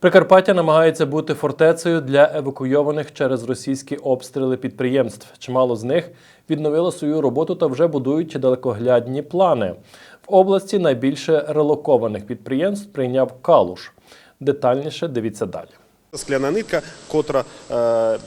Прикарпаття намагається бути фортецею для евакуйованих через російські обстріли підприємств. Чимало з них відновило свою роботу та вже будують далекоглядні плани. В області найбільше релокованих підприємств прийняв Калуш. Детальніше дивіться далі. Скляна нитка, котра е,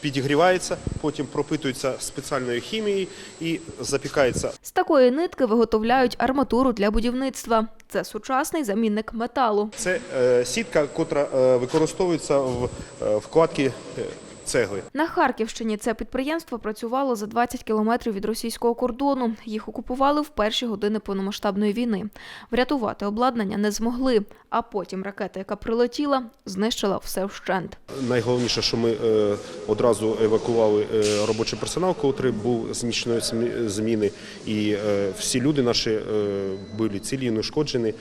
підігрівається, потім пропитується спеціальною хімією і запікається З такої нитки виготовляють арматуру для будівництва. Це сучасний замінник металу. Це е, сітка, котра е, використовується в е, вкладці е, цегли. На Харківщині це підприємство працювало за 20 кілометрів від російського кордону. Їх окупували в перші години повномасштабної війни. Врятувати обладнання не змогли. А потім ракета, яка прилетіла, знищила все вщент. Найголовніше, що ми е, одразу евакували е, робочий персонал, котрий був з нічної зміни, і е, всі люди наші були цілі, не ушкоджені.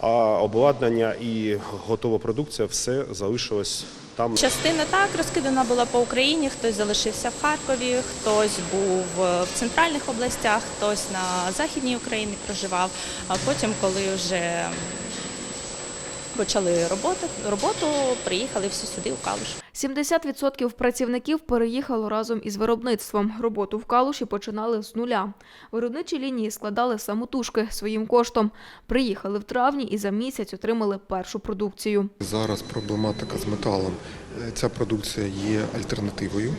А обладнання і готова продукція все залишилось там. Частина так розкидана була по Україні, хтось залишився в Харкові, хтось був е, в центральних областях, хтось на західній Україні проживав. А потім, коли вже почали роботу, роботу приїхали всі сюди у Калуш. 70% працівників переїхало разом із виробництвом. Роботу в Калуші починали з нуля. Виробничі лінії складали самотужки своїм коштом. Приїхали в травні і за місяць отримали першу продукцію. Зараз проблематика з металом. Е, Ця продукція є альтернативою,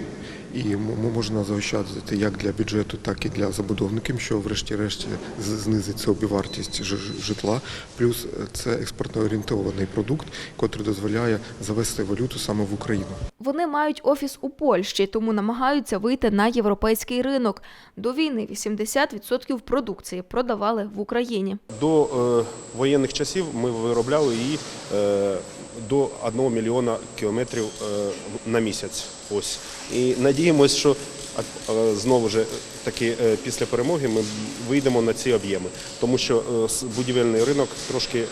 і можна заощаджувати як для бюджету, так і для забудовників, що врешті-решт з- знизить собівартість ж- ж- житла. Плюс е, це експортно орієнтований продукт, який дозволяє завести валюту саме в Україну. Вони мають офіс у Польщі, тому намагаються вийти на європейський ринок. До війни 80% продукції продавали в Україні. До е, воєнних часів ми виробляли її е, до 1 мільйона кілометрів е, на місяць. Ось і надіємося, що е, знову ж таки е, після перемоги ми вийдемо на ці об'єми, тому що е, будівельний ринок трошки е,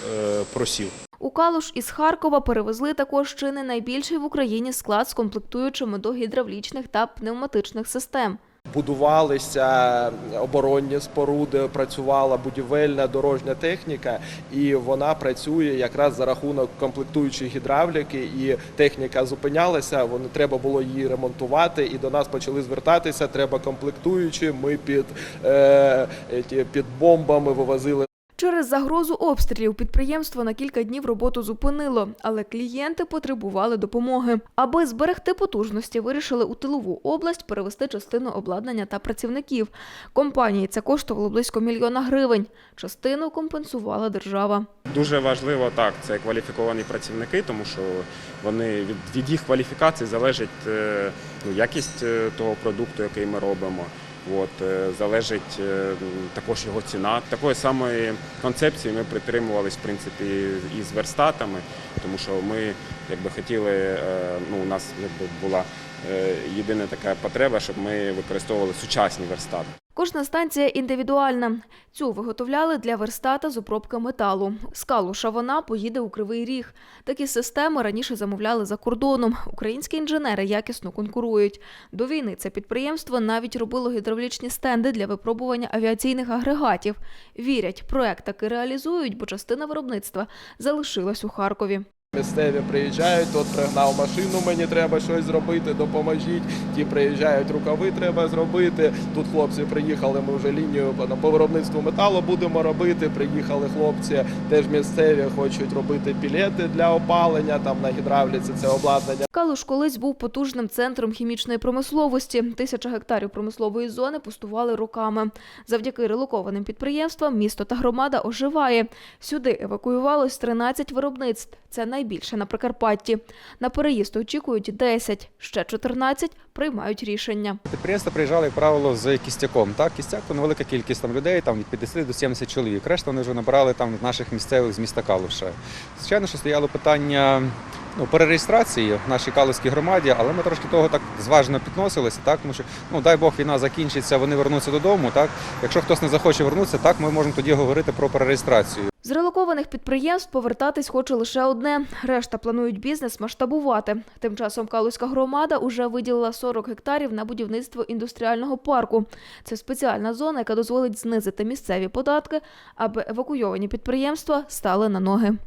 просів. У Калуш із Харкова перевезли також чи не найбільший в Україні склад з комплектуючими до гідравлічних та пневматичних систем. Будувалися оборонні споруди, працювала будівельна дорожня техніка, і вона працює якраз за рахунок комплектуючої гідравліки. І техніка зупинялася. Вони треба було її ремонтувати. І до нас почали звертатися. Треба комплектуючі. Ми під, е, під бомбами вивозили Через загрозу обстрілів підприємство на кілька днів роботу зупинило, але клієнти потребували допомоги. Аби зберегти потужності, вирішили у тилову область перевести частину обладнання та працівників. Компанії це коштувало близько мільйона гривень. Частину компенсувала держава. Дуже важливо так, це кваліфіковані працівники, тому що вони від, їх кваліфікації залежить е, ну, якість е, того продукту, який ми робимо. От, е, залежить е, також його ціна. Такої самої концепції ми притримувались в принципі і з верстатами, тому що ми якби хотіли, е, ну, у нас якби була єдина така потреба, щоб ми використовували сучасні верстати. Кожна станція індивідуальна. Цю виготовляли для верстата з обробки металу. З Калуша поїде у Кривий Ріг. Такі системи раніше замовляли за кордоном. Українські інженери якісно конкурують. До війни це підприємство навіть робило гідравлічні стенди для випробування авіаційних агрегатів. Вірять, проект таки реалізують, бо частина виробництва залишилась у Харкові. Місцеві приїжджають, от пригнав машину, мені треба щось зробити, допоможіть. Ті приїжджають, рукави треба зробити. Тут хлопці приїхали, ми вже лінію по- виробництву металу будемо робити. Приїхали хлопці, теж місцеві, хочуть робити пілети для опалення, там на гідравліці це обладнання. Калуш колись був потужним центром хімічної промисловості. Тисяча гектарів промислової зони пустували роками. Завдяки релокованим підприємствам місто та громада оживає. Сюди евакуювалось 13 виробництв. Це найбільше на Прикарпатті. На переїзд очікують 10, ще 14 приймають рішення. Підприємства приїжджали, як правило, з кістяком. Так, кістяк то невелика кількість там людей, там від 50 до 70 чоловік. Решта вони вже набирали там від наших місцевих з міста Калуша. Звичайно, що стояло питання ну, перереєстрації в нашій Калуській громаді, але ми трошки того так зважено підносилися, так, тому що ну дай Бог війна закінчиться, вони вернуться додому. Так, якщо хтось не захоче вернутися, так ми можемо тоді говорити про перереєстрацію. З релокованих підприємств повертатись хоче лише одне. Решта планують бізнес масштабувати. Тим часом Калузька громада уже виділила 40 гектарів на будівництво індустріального парку. Це спеціальна зона, яка дозволить знизити місцеві податки, аби евакуйовані підприємства стали на ноги.